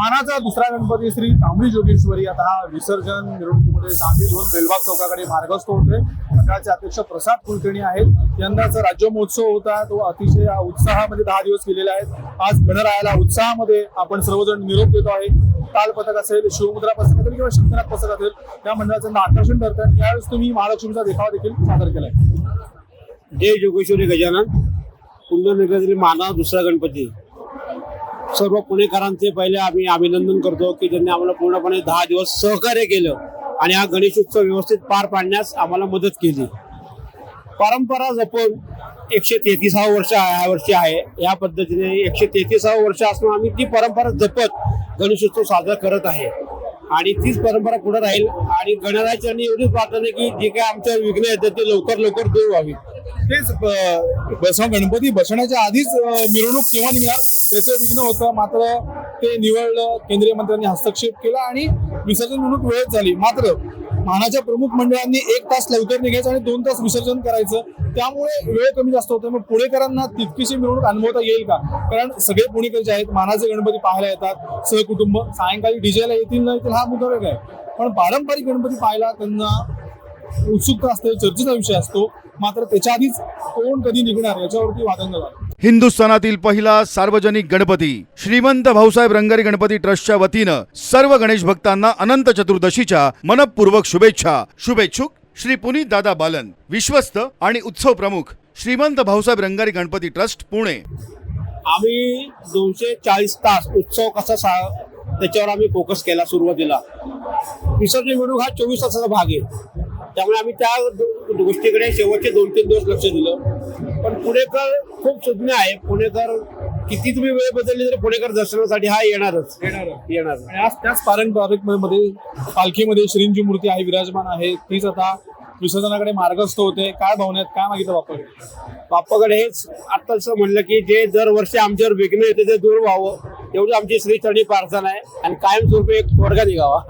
मानाचा दुसरा गणपती श्री तांबडी जोगेश्वरी. आता हा विसर्जन मिरवणुकीमध्ये सामील होऊन बेलबाग चौकाकडे मार्गस्थ होतोय. मंडळाचे अध्यक्ष प्रसाद कुलकर्णी आहेत. यंदाचा राज्य महोत्सव होता. तो अतिशय उत्साहामध्ये दहा दिवस केलेला आहे. आज गणरायाला उत्साहामध्ये आपण सर्वजण निरोप देतो आहे. ताल पथक असेल शिवमुद्रा पथक असेल किंवा शंकरनाथ पथक असेल त्या मंडळाचं आकर्षण करतात त्यावेळेस तुम्ही महालक्ष्मीचा देखावा देखील सादर केलाय. जय जोगेश्वरी गजानन. कुंडनगरातील माना दुसरा गणपती. सर्व पुणेकरांचे पहिले आम्ही अभिनंदन करतो की त्यांनी आम्हाला पूर्णपणे दहा दिवस सहकार्य केलं आणि हा गणेश उत्सव व्यवस्थित पार पाडण्यास आम्हाला मदत केली. परंपरा जपून एकशे तेहतीसावं वर्ष ह्या वर्षी आहे. या पद्धतीने एकशे तेहतीसावं वर्ष असून आम्ही ती परंपरा जपत गणेशोत्सव साजरा करत आहे. आणि तीच परंपरा पुढे राहील आणि गणरायाची एवढीच प्रार्थना की जे काय आमच्या विघ्न येतात ते लवकर लवकर दूर व्हावी. तेच बसव गणपती बसण्याच्या आधीच मिरवणूक केव्हा निघणार? त्याचं विघ्न होतं. मात्र ते निवडलं केंद्रीय मंत्र्यांनी हस्तक्षेप केला आणि विसर्जन म्हणून वेळच झाली. मात्र मानाच्या प्रमुख मंडळांनी एक तास लवकर निघायचं आणि दोन तास विसर्जन करायचं. त्यामुळे वेळ कमी जास्त होतो मग पुणेकरांना तितकीशी मिरवणूक अनुभवता येईल का? कारण सगळे पुणेकर जे आहेत मानाचे गणपती पाहायला येतात. सहकुटुंब सायंकाळी डीजेला येतील नाही येतील हा मुद्दा वेगळा आहे. पण पारंपरिक गणपती पाहायला त्यांना उत्सुकता असते चर्चेचा विषय असतो. मात्र त्याच्या आधीच कोण कधी निघणार याच्यावरती वादंग झाला हिंदुस्थानातील पहिला सार्वजनिक गणपती. श्रीमंत भाऊसाहेब रंगारी गणपती ट्रस्टच्या वतीनं सर्व गणेश भक्तांना अनंत चतुर्दशीच्या मनपूर्वक शुभेच्छा. शुभेच्छुक श्री पुनीत दादा बालन विश्वस्त आणि उत्सव प्रमुख श्रीमंत भाऊसाहेब रंगारी गणपती ट्रस्ट पुणे. आम्ही दोनशे चाळीस तास उत्सव कसा सा त्याच्यावर आम्ही फोकस केला सुरुवातीला. विसर्जन मिरवणूक हा चोवीस तासाचा भाग आहे. त्यामुळे आम्ही त्या गोष्टीकडे शेवटचे दोन तीन दिवस लक्ष दिलं. पण पुणेकर खूप सुज्ञ आहे. पुणेकर किती तुम्ही वेळ बदलली तरी पुणेकर दर्शनासाठी हा येणारच. येणार आज त्याच पारंपरिकमध्ये पालखीमध्ये श्रींची मूर्ती आहे विराजमान आहे. तीच आता विसर्जनाकडे मार्गस्थ होते. काय भावना आहेत? काय मागितलं बाप्पाकडे? बाप्पाकडे हेच आत्ताच म्हणलं की जे दरवर्षी आमच्यावर विघ्न येते ते दूर व्हावं. एवढी आमची श्रीचरणी प्रार्थना आहे. आणि कायमस्वरूपी एक तोडगा निघावा.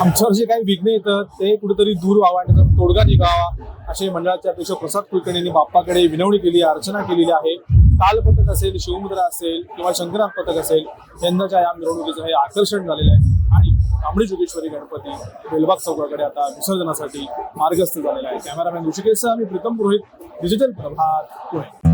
आमच्यावर जे काही विघ्न येतं ते कुठेतरी दूर व्हावा. आणि त्याचा तोडगा निघावा असे मंडळाचे अध्यक्ष प्रसाद कुलकर्णी यांनी बाप्पाकडे विनवणी केली अर्चना केलेली आहे. ताल पथक असेल शिवमुद्रा असेल किंवा शंकरनाथ पथक असेल यंदाच्या या मिरवणुकीचं हे आकर्षण झालेलं आहे. आणि तांबडी जोगेश्वरी गणपती बेलबाग चौकाकडे आता विसर्जनासाठी मार्गस्थ झालेला आहे. कॅमेरामॅन ऋषिकेशसह मी प्रीतम पुरोहित डिजिटल प्रभात पुणे.